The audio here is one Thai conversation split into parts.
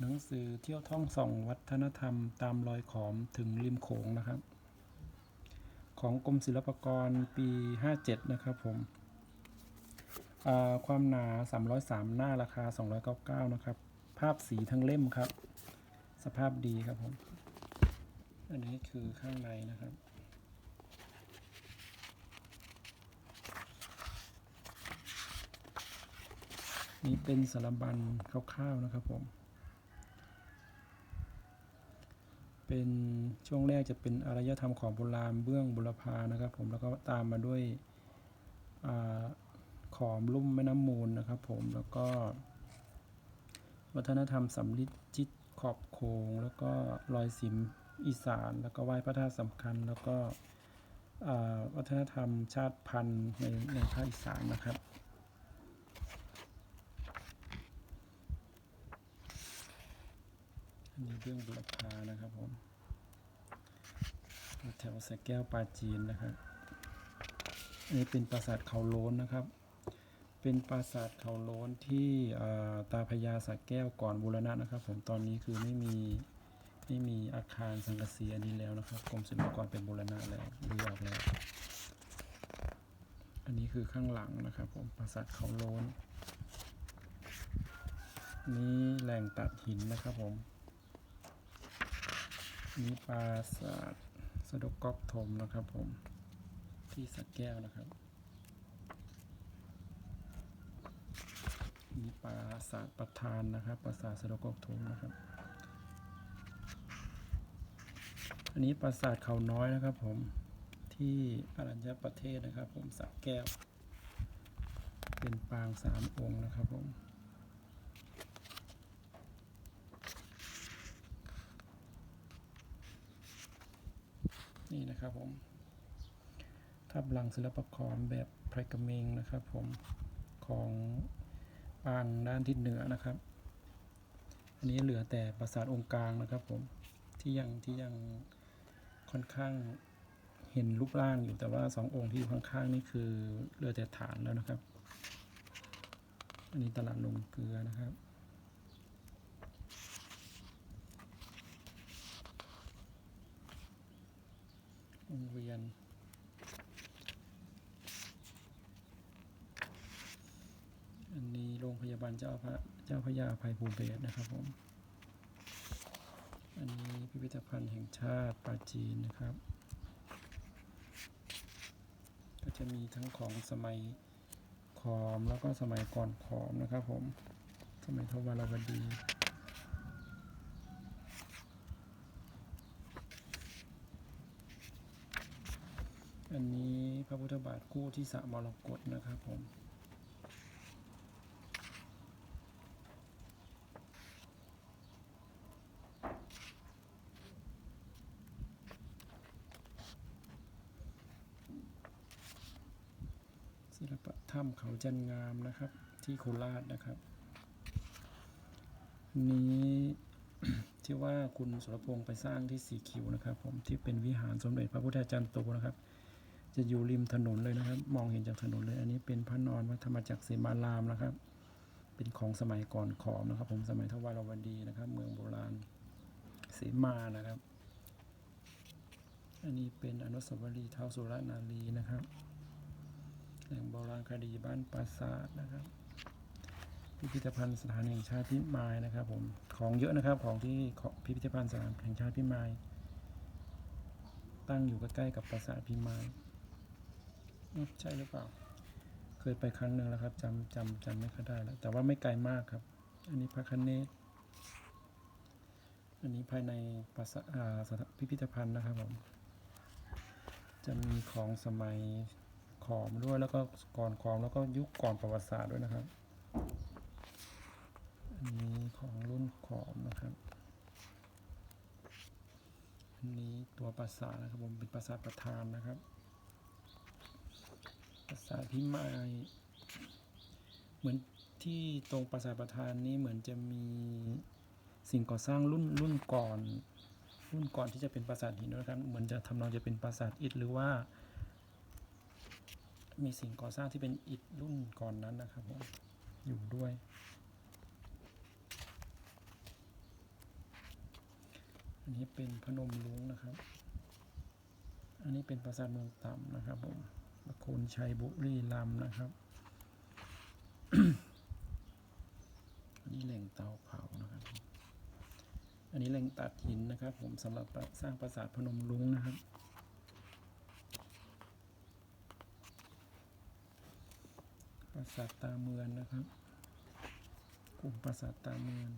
หนังสือเที่ยวท่องส่องวัฒนธรรม ตามรอยขอมถึงริมโขงนะครับ ของกรมศิลปากรปี 57 นะครับผมความหนา 303 หน้าราคา 299 นะครับ ภาพสีทั้งเล่มครับ สภาพดีครับผม อันนี้คือข้างในนะครับนี่เป็นสารบัญคร่าวๆนะครับผม เป็นช่วงแรกจะเป็นอารยธรรมของโบราณเบื้องบุรพานะครับ ผมแล้วก็ตามมาด้วยอขอมลุ่มแม่น้ำมูลนะครับ ผมแล้วก็ วัฒนธรรมสำลิดจิตขอบโคง แล้วก็รอยสิมอีสาน แล้วก็ไหว้พระธาตุสำคัญ แล้วก็วัฒนธรรมชาติพันธุ์ในในภาคอีสานนะครับอันนี้เรื่องบุรพานะครับผม แถวสระแก้วปลาจีนนะครับอันนี้เป็นปราสาทเขาโล้นนะครับ เป็นปราสาทเขาโล้นที่ตาพญาสระแก้วก่อนบูรณะนะครับ ผมตอนนี้คือไม่มีไม่มีอาคารสังกะสีอันนี้แล้วนะครับกรมศิลปากรเป็นบูรณะแล้วรื้ออกแล้ว อันนี้คือข้างหลังนะครับ ผมปราสาทเขาโล้นนี่แหล่งตัดหินนะครับผมนี่ปราสาทะดกก๊อกทมนะครับผม ที่สระแก้วนะครับนี่ปราสาทประธานนะครับ ปราสาทสะดกก๊อกทมนะครับ อันนี้ปราสาทเขาน้อยนะครับผมที่อรัญญประเทศนะครับผมสระแก้ว เป็นปางสามองค์นะครับผม นี่นะครับผมทับหลังศิลปกรแบบไพรกเมงนะครับผมของปางด้านทิศเหนือนะครับ อันนี้เหลือแต่ปราสาทองค์กลางนะครับผมที่ยังที่ยังค่อนข้างเห็นรูปร่างอยู่แต่ว่าสององค์ที่อยู่ข้างๆนี่คือเหลือแต่ฐานแล้วนะครับ อันนี้ตลาดลงเกลือนะครับ เวียน อันนี้โรงพยาบาลเจ้าพระเจ้าพระยาอภัยภูเบศนะครับผม อันนี้พิพิธภัณฑ์แห่งชาติปราจีนนะครับ ก็จะมีทั้งของสมัยขอมแล้วก็สมัยก่อนขอมนะครับผม สมัยทวารวดี อันนี้พระพุทธบาทคู่ที่สระมรกตนะครับผมศิลปะถ้ำเขาจันงามนะครับ ที่โคราชนะครับ นี้ที่ว่าคุณสุรพงศ์ไปสร้างที่สีคิวนะครับ ผมที่เป็นวิหารสมเด็จพระพุทธจารย์โตนะครับ จะอยู่ริมถนนเลยนะครับ มองเห็นจากถนนเลย อันนี้เป็นพระนอนวัดธรรมจักรเสมารามนะครับ เป็นของสมัยก่อนขอมนะครับ ผมสมัยทวารวดีนะครับ เมืองโบราณเสมานะครับ อันนี้เป็นอนุสาวรีย์เท้าสุรนารีนะครับแหล่งโบราณคดีบ้านปราสาทนะครับพิพิธภัณฑ์สถานแห่งชาติพิมายนะครับ ผมของเยอะนะครับของที่ของพิพิธภัณฑ์สถานแห่งชาติพิมาย ตั้งอยู่ใกล้ๆกับปราสาทพิมาย ใช่หรือเปล่า เคยไปครั้งหนึ่งแล้วครับจำจำจำไม่ค่อยได้แล้ว แต่ว่าไม่ไกลมากครับ อันนี้พระคเนศอันนี้ภายในปราสาทพิพิธภัณฑ์นะครับผมจะมีของสมัยขอมด้วยแล้วก็ก่อนขอมแล้วก็ยุคก่อนประวัติศาสตร์ด้วยนะครับ อันนี้ของรุ่นขอมนะครับ อันนี้ตัวปราสาทนะครับผมเป็นปราสาทประธานนะครับ ปราสาพิมายเหมือนที่ตรงปราสาทประธานนี้เหมือนจะมีสิ่งก่อสร้างรุ่นรุ่นก่อน รุ่นก่อนที่จะเป็นปราสาทหินด้นะครับ เหมือนจะทำนองจะเป็นปราสาทอิฐหรือว่า มีสิ่งก่อสร้างที่เป็นอิฐรุ่นก่อนนั้นนะครับผมอยู่ด้วย อันนี้เป็นพนมลุงนะครับ อันนี้เป็นปราสาทเมืองต่ำนะครับผม ประโคนชัยบุรีรัมย์นะครับ อันนี้แหล่งเตาเผานะครับ อันนี้แหล่งตัดหินนะครับ ผมสำหรับสร้างปราสาทพนมลุงนะครับปราสาทตาเมือนนะครับ กลุ่มปราสาทตาเมือน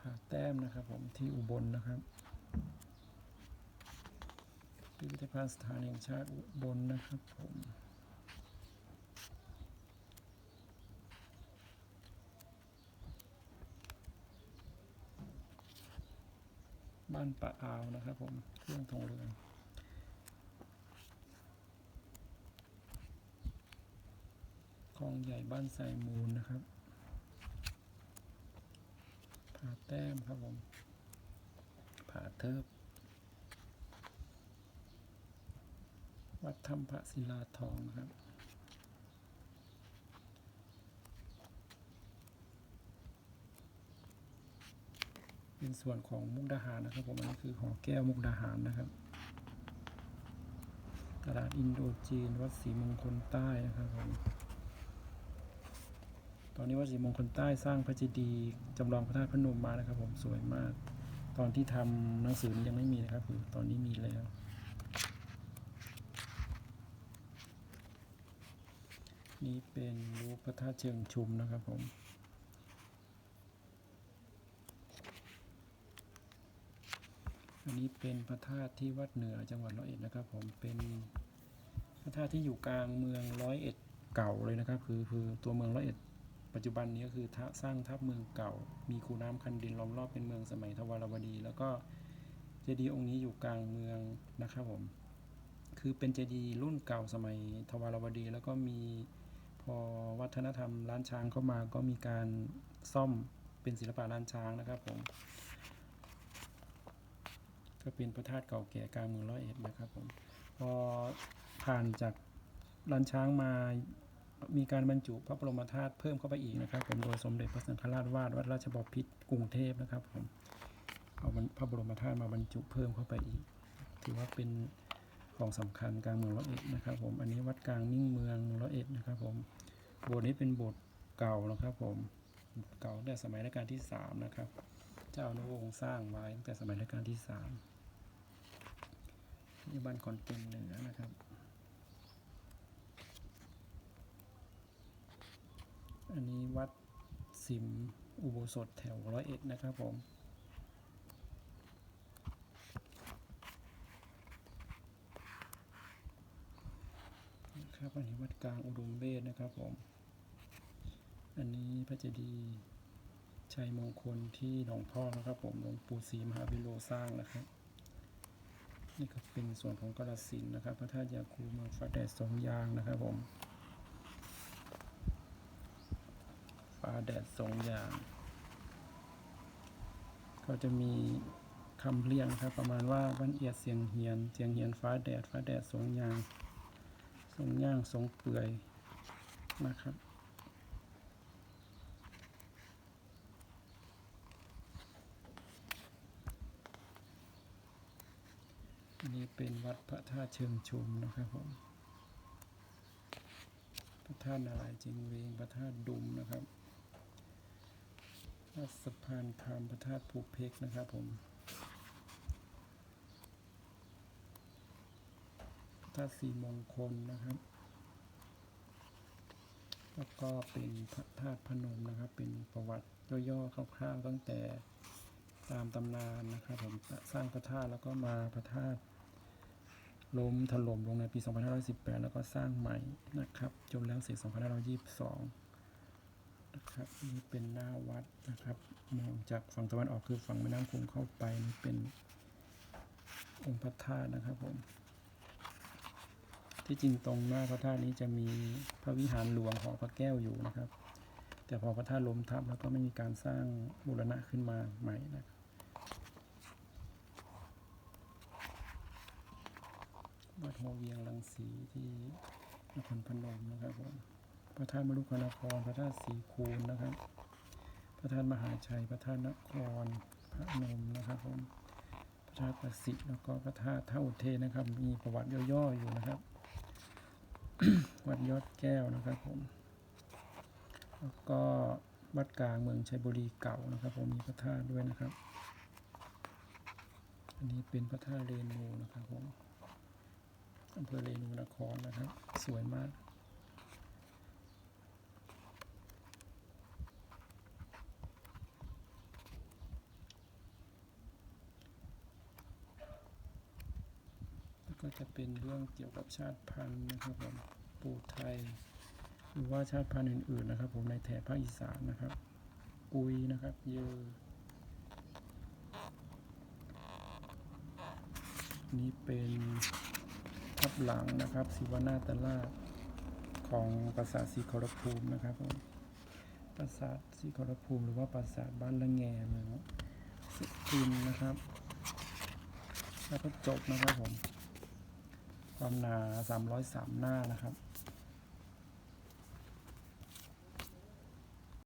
ผาแต้มนะครับผมที่อุบลนะครับ พิพิธภัณฑ์สถานแห่งชาติอุบลนะครับผมบ้านปะอาวนะครับผมเครื่องทองเรืองคลองใหญ่บ้านไซมูลนะครับผาแต้มครับผมผาเทิบ วัดธรรมพระศิลาทองนะครับ เป็นส่วนของมุกดาหารนะครับผมอันนี้คือหอแก้วมุกดาหารนะครับ ตลาดอินโดจีน วัดศรีมงคลใต้นะครับผมตอนนี้วัดศรีมงคลใต้สร้างพระเจดีย์จำลองพระธาตุพนมมานะครับผมสวยมาก ตอนที่ทำหนังสือนี้ยังไม่มีนะครับคือตอนนี้มีแล้ว นี่เป็นรูปพระธาตุเชิงชุมนะครับผมอันนี้เป็นพระธาตุที่วัดเหนือจังหวัดร้อยเอ็ดนะครับ ผมเป็นพระธาตุที่อยู่กลางเมืองร้อยเอ็ดเก่าเลยนะครับ คือคือตัวเมืองร้อยเอ็ดปัจจุบันนี้ก็คือสร้างทับเมืองเก่า มีคูน้ำคันดินล้อมรอบเป็นเมืองสมัยทวารวดี แล้วก็เจดีย์องค์นี้อยู่กลางเมืองนะครับผมคือเป็นเจดีย์รุ่นเก่าสมัยทวารวดี แล้วก็มี อวัฒนธรรมล้านช้างเข้ามาก็มีการซ่อมเป็นศิลปะล้านช้างนะครับผมก็เป็นพระธาตุเก่าแก่กลางเมืองร้อยเอ็ดนะครับผมพอผ่านจากล้านช้างมามีการบรรจุพระบรมธาตุเพิ่มเข้าไปอีกนะครับ ผมโดยสมเด็จพระสังฆราชวาดวัดราชบพิตรกรุงเทพนะครับผมเอาพระบรมธาตุมาบรรจุเพิ่มเข้าไปอีก ถือว่าเป็น ของสำคัญกลางเมืองร้อยเอ็ดนะครับ ผม อันนี้วัดกลางมิ่งเมืองร้อยเอ็ดนะครับผม โบสถ์นี้เป็นโบสถ์เก่านะครับ ผมเก่าแต่สมัยรัชกาลที่สามนะครับ เจ้าอนุวงศ์สร้างไว้ตั้งแต่สมัยรัชกาลที่สามนี่บ้านคอนเกนเหนือนะครับ อันนี้วัดสิมอุโบสถแถวร้อยเอ็ดนะครับผม นะครับอันนี้วัดกลางอุดมเวทนะครับผม อันนี้พระเจดีย์ชัยมงคลที่หนองพ่อกนะครับผมหลวงปู่ศรีมหาวิโลสร้างนะครับ นี่ก็เป็นส่วนของกราสินนะครับ พระธาตุยาคูเมืองฟ้าแดดสองยางนะครับผมฟ้าแดดสองยาง ก็จะมีคำเรียงครับ ประมาณว่าวันเอียดเสียงเฮียนเสียงเฮียนฟ้าแดดฟ้าแดดสองยาง สองย่างสองเปื่อยนะครับ อันนี้เป็นวัดพระธาตุเชิงชุมนะครับผม พระธาตุนารายณ์จิงเวงพระธาตุดุมนะครับพระสะพานคำพระธาตุภูเพกนะครับผม พระ ธาตุสีมงคลนะครับ แล้วก็เป็นพระธาตุพนมนะครับ เป็นประวัติย่อๆคร่าวๆตั้งแต่ตามตำนานนะครับผมสร้างพระธาตุแล้วก็มาพระธาตุล้มถล่มลงในปี 2518 แล้วก็สร้างใหม่นะครับ จนแล้วเสร็จ 2522 นะครับนี่เป็นหน้าวัดนะครับมองจากฝั่งตะวันออกคือฝั่งแม่น้ำคงเข้าไปนี่เป็นองค์พระธาตุนะครับผม ที่จริงตรงหน้าพระธาตุนี้จะมีพระวิหารหลวงของพระแก้วอยู่นะครับ แต่พอพระธาตุล้มทับแล้วก็ไม่มีการสร้างบูรณะขึ้นมาใหม่นะครับวัดหัวเวียงรังสีที่นครพนมนะครับผมพระธาตุมรุกนครพระธาตุสีคูนนะครับ พระธาตุมหาชัย พระธาตุนครพระนมนะครับผมพระธาตุประสิทธิ์แล้วก็พระธาตุเท่าอุเทนะครับ มีประวัติย่อๆอยู่นะครับ วัดยอดแก้วนะครับผม แล้วก็วัดกลางเมืองชัยบุรีเก่านะครับ ผมมีพระธาตุด้วยนะครับ อันนี้เป็นพระธาตุเรนูนะครับผมอำเภอเรนูนครนะครับ สวยมาก ก็จะเป็นเรื่องเกี่ยวกับชาติพันธุ์นะครับผมปูไทย หรือว่าชาติพันธุ์อื่นๆนะครับ ผมในแถบภาคอีสานนะครับ กุยนะครับ เยอนี่เป็นทับหลังนะครับศิวนาตราชของปราสาทศรีขรภูมินะครับผมปราสาทศรีขรภูมิ หรือว่าปราสาทบ้านละแงเมืองสุรินนะครับ แล้วก็จบนะครับผม ความหนา 303 หน้านะครับ